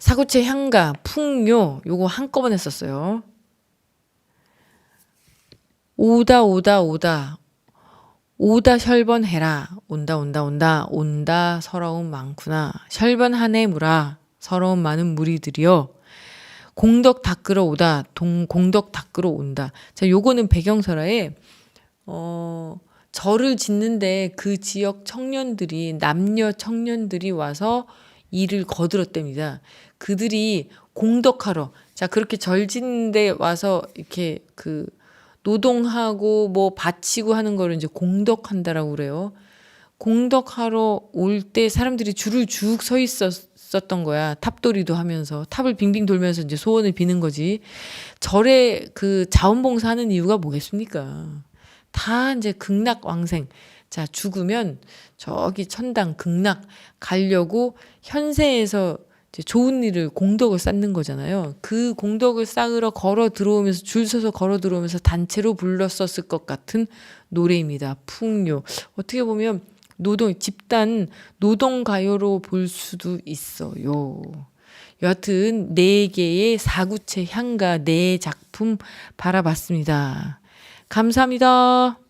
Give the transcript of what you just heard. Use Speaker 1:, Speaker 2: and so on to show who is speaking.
Speaker 1: 사구체 향가, 풍요 요거 한꺼번에 썼어요. 오다 오다 오다. 오다 혈번해라. 온다 온다 온다. 온다 서러움 많구나. 혈번하네 무라 서러움 많은 무리들이여. 공덕 닦으러 오다. 동 공덕 닦으러 온다. 자 요거는 배경설화에 어 절을 짓는데 그 지역 청년들이 남녀 청년들이 와서 일을 거들었답니다. 그들이 공덕하러 자 그렇게 절 짓는데 와서 이렇게 그 노동하고 뭐 바치고 하는 거를 이제 공덕한다라고 그래요. 공덕하러 올 때 사람들이 줄을 쭉 서 있었었던 거야. 탑돌이도 하면서 탑을 빙빙 돌면서 이제 소원을 비는 거지. 절에 그 자원봉사하는 이유가 뭐겠습니까? 다 이제 극락 왕생. 자, 죽으면 저기 천당 극락 가려고 현세에서 좋은 일을 공덕을 쌓는 거잖아요. 그 공덕을 쌓으러 걸어 들어오면서 줄 서서 걸어 들어오면서 단체로 불렀었을 것 같은 노래입니다. 풍요. 어떻게 보면 노동 집단 노동 가요로 볼 수도 있어요. 여하튼 네 개의 사구체 향가 네 작품 바라봤습니다. 감사합니다.